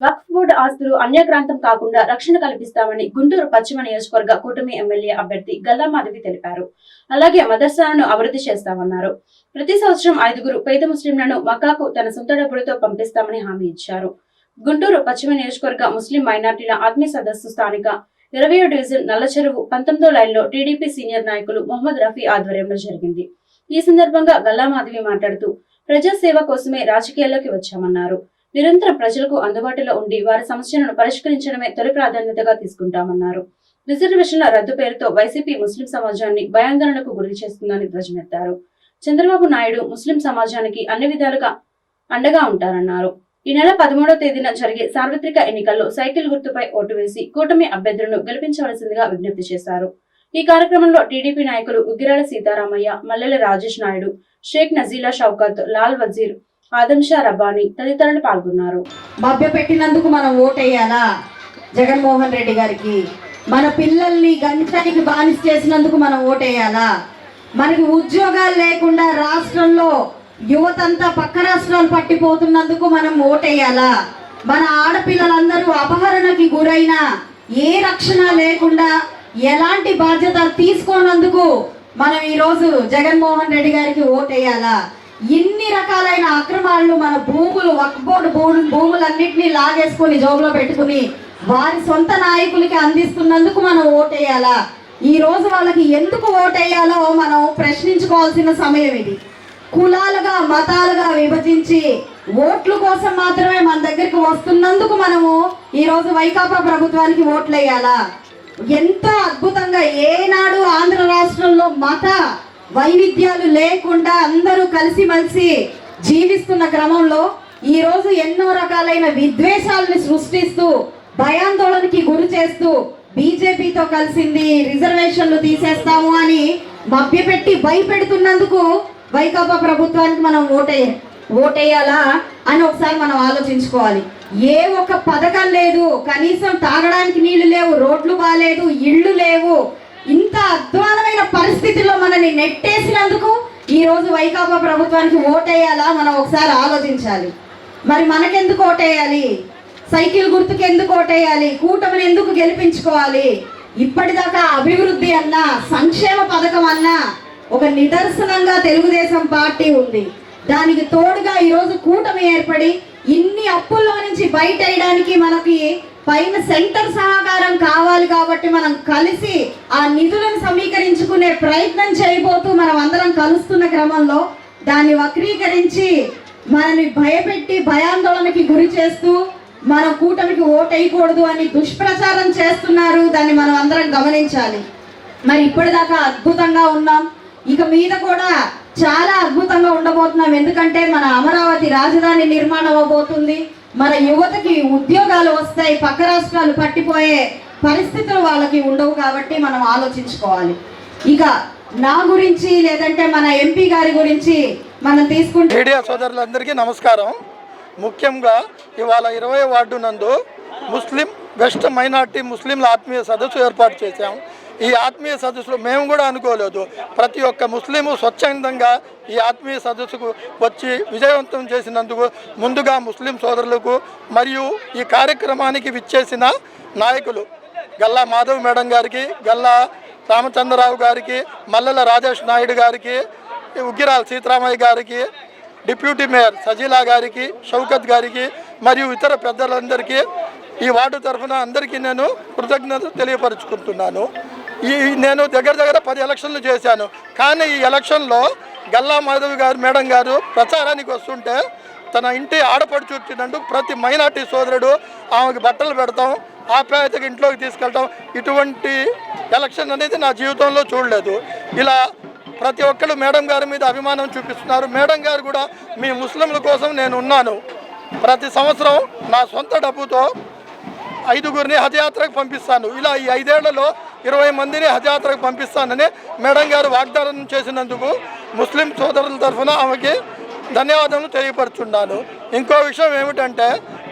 వక్ఫ్ board ఆస్తులు అన్యగ్రాంతం కాకుండా రక్షణ కల్పిస్తామని గుంటూరు పశ్చిమ నియోజకవర్గ కూటమి ఎమ్మెల్యే అభ్యర్థి గల్లా మాధవి తెలిపారు. అలాగే మదర్సాలను అభివృద్ధి చేస్తామన్నారు. ప్రతి సంవత్సరం ఐదుగురు పేద ముస్లింలను మక్కాకు తన సొంత డబ్బులతో పంపిస్తామని హామీ ఇచ్చారు. గుంటూరు పశ్చిమ నియోజకవర్గ ముస్లిం మైనార్టీల ఆత్మీయ సదస్సు స్థానిక ఇరవయో డివిజన్ నల్లచెరువు పంతొమ్మిదో లైన్లో టీడీపీ సీనియర్ నాయకులు మొహమ్మద్ రఫీ ఆధ్వర్యంలో జరిగింది. ఈ సందర్భంగా గల్లా మాధవి మాట్లాడుతూ ప్రజాసేవ కోసమే రాజకీయాల్లోకి వచ్చామన్నారు. నిరంతరం ప్రజలకు అందుబాటులో ఉండి వారి సమస్యలను పరిష్కరించడమే తొలి ప్రాధాన్యతగా తీసుకుంటామన్నారు. రిజర్వేషన్ల రద్దు పేరుతో వైసీపీ ముస్లిం సమాజాన్ని భయాందోళనకు గురి చేస్తుందని ధ్వజమెత్తారు. చంద్రబాబు నాయుడు ముస్లిం సమాజానికి అన్ని విధాలుగా అండగా ఉంటారన్నారు. ఈ నెల పదమూడవ తేదీన జరిగే సార్వత్రిక ఎన్నికల్లో సైకిల్ గుర్తుపై ఓటు వేసి కూటమి అభ్యర్థులను గెలిపించవలసిందిగా విజ్ఞప్తి చేశారు. ఈ కార్యక్రమంలో టీడీపీ నాయకులు ఉగ్గిరాల సీతారామయ్య మల్లెల రాజేష్ నాయుడు షేక్ నజీలా షౌకత్ లాల్ వజీర్ ఆదం షా రబ్బానీ తదితరులు పాల్గొన్నారు. మభ్యపెట్టినందుకు మనం ఓటేయాలా? జగన్మోహన్ రెడ్డి గారికి. మన పిల్లల్ని గంటకి బానిస చేసినందుకు మనం ఓటేయాలా? మనకి ఉద్యోగాలు లేకుండా రాష్ట్రంలో యువతంతా పక్క రాష్ట్రాలు పట్టిపోతున్నందుకు మనం ఓటేయాలా? మన ఆడపిల్లలందరూ అపహరణకి గురైన ఏ రక్షణ లేకుండా ఎలాంటి బాధ్యత తీసుకోనందుకు మనం ఈరోజు జగన్మోహన్ రెడ్డి గారికి ఓటేయాలా? ఇన్ని రకాలైన అక్రమాలను మన భూములు వక్బోర్డు భూములు భూములన్నింటినీ లాగేసుకొని జోబులో పెట్టుకుని వారి సొంత నాయకులకి అందిస్తున్నందుకు మనం ఓటేయాలా? ఈ రోజు వాళ్ళకి ఎందుకు ఓటేయాలో మనం ప్రశ్నించుకోవాల్సిన సమయం ఇది. కులాలుగా మతాలుగా విభజించి ఓట్ల కోసం మాత్రమే మన దగ్గరికి వస్తున్నందుకు మనము ఈరోజు వైకాపా ప్రభుత్వానికి ఓట్లేయాలా? ఎంతో అద్భుతంగా ఏనాడు ఆంధ్ర రాష్ట్రంలో మత వైవిధ్యాలు లేకుండా అందరూ కలిసిమెలిసి జీవిస్తున్న క్రమంలో ఈరోజు ఎన్నో రకాలైన విద్వేషాలని సృష్టిస్తూ భయాందోళనకి గురి చేస్తూ బీజేపీతో కలిసింది రిజర్వేషన్లు తీసేస్తాము అని మభ్యపెట్టి భయపెడుతున్నందుకు వైకాపా ప్రభుత్వానికి మనం ఓటే ఓటేయాలా అని ఒకసారి మనం ఆలోచించుకోవాలి. ఏ ఒక్క పథకం లేదు. కనీసం తాగడానికి నీళ్ళు లేవు. రోడ్లు బాగాలేదు ఇళ్ళు లేవు. ఇంత అధ్వానమైన పరిస్థితుల్లో మనల్ని నెట్టేసినందుకు ఈరోజు వైకాపా ప్రభుత్వానికి ఓటేయాలా మనం ఒకసారి ఆలోచించాలి. మరి మనకెందుకు ఓటేయాలి? సైకిల్ గుర్తుకు ఎందుకు ఓటేయాలి? కూటమిని ఎందుకు గెలిపించుకోవాలి? ఇప్పటిదాకా అభివృద్ధి అన్నా సంక్షేమ పథకం అన్నా ఒక నిదర్శనంగా తెలుగుదేశం పార్టీ ఉంది. దానికి తోడుగా ఈరోజు కూటమి ఏర్పడి ఇన్ని అప్పుల్లో నుంచి బయట వేయడానికి మనకి పైన సెంటర్ సహకారం కావాలి కాబట్టి మనం కలిసి ఆ నిధులను సమీకరించుకునే ప్రయత్నం చేయబోతూ మనం అందరం కలుస్తున్న క్రమంలో దాన్ని వక్రీకరించి మనని భయపెట్టి భయాందోళనకి గురి చేస్తూ మన కూటమికి ఓటేయకూడదు అని దుష్ప్రచారం చేస్తున్నారు. దాన్ని మనం అందరం గమనించాలి. మరి ఇప్పటిదాకా అద్భుతంగా ఉన్నాం. ఇక మీద కూడా చాలా అద్భుతంగా ఉండబోతున్నాం. ఎందుకంటే మన అమరావతి రాజధాని నిర్మాణం అవబోతుంది. మన యువతకి ఉద్యోగాలు వస్తాయి పక్క రాష్ట్రాలు పట్టిపోయే పరిస్థితులు వాళ్ళకి ఉండవు కాబట్టి మనం ఆలోచించుకోవాలి. ఇక నా గురించి లేదంటే మన ఎంపీ గారి గురించి మనం తీసుకుంటే మీడియా సోదరులందరికీ నమస్కారం. ముఖ్యంగా ఇవాళ ఇరవై వార్డు నందు ముస్లిం వెస్ట్ మైనార్టీ ముస్లింల ఆత్మీయ సదస్సు ఏర్పాటు చేశాం. ఈ ఆత్మీయ సదస్సులో మేము కూడా అనుకోలేదు. ప్రతి ఒక్క ముస్లిము స్వచ్ఛందంగా ఈ ఆత్మీయ సదస్సుకు వచ్చి విజయవంతం చేసినందుకు ముందుగా ముస్లిం సోదరులకు మరియు ఈ కార్యక్రమానికి విచ్చేసిన నాయకులు గల్లా మాధవ్ మేడం గారికి గల్లా రామచంద్రరావు గారికి మల్లెల రాజేష్ నాయుడు గారికి ఉగ్గిరాల సీతారామయ్య గారికి డిప్యూటీ మేయర్ సజీలా గారికి షౌకత్ గారికి మరియు ఇతర పెద్దలందరికీ ఈ వార్డు తరఫున అందరికీ నేను కృతజ్ఞత తెలియపరుచుకుంటున్నాను. ఈ నేను దగ్గర దగ్గర పది ఎలక్షన్లు చేశాను. కానీ ఈ ఎలక్షన్లో గల్లా మాధవి గారు మేడం గారు ప్రచారానికి వస్తుంటే తన ఇంటి ఆడపడుచు వచ్చినందుకు ప్రతి మైనార్టీ సోదరుడు ఆమెకి బట్టలు పెడతాం ఆప్యాయతకు ఇంట్లోకి తీసుకెళ్ళటం ఇటువంటి ఎలక్షన్ అనేది నా జీవితంలో చూడలేదు. ఇలా ప్రతి ఒక్కరు మేడం గారి మీద అభిమానం చూపిస్తున్నారు. మేడం గారు కూడా మీ ముస్లింల కోసం నేను ఉన్నాను. ప్రతి సంవత్సరం నా సొంత డబ్బుతో ఐదుగురిని హజయాత్రకు పంపిస్తాను. ఇలా ఈ ఐదేళ్ళలో ఇరవై మందిని హజాత్రకు పంపిస్తానని మేడం గారు వాగ్దానం చేసినందుకు ముస్లిం సోదరుల తరఫున ఆమెకి ధన్యవాదాలు తెలియపరుచున్నాను. ఇంకో విషయం ఏమిటంటే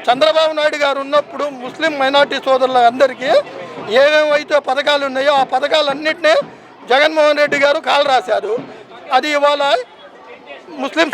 చంద్రబాబు నాయుడు గారు ఉన్నప్పుడు ముస్లిం మైనార్టీ సోదరులందరికీ ఏమేమైతే పథకాలు ఉన్నాయో ఆ పథకాలన్నింటినీ జగన్మోహన్ రెడ్డి గారు కాలు రాశారు అది ఇవాళ ముస్లిం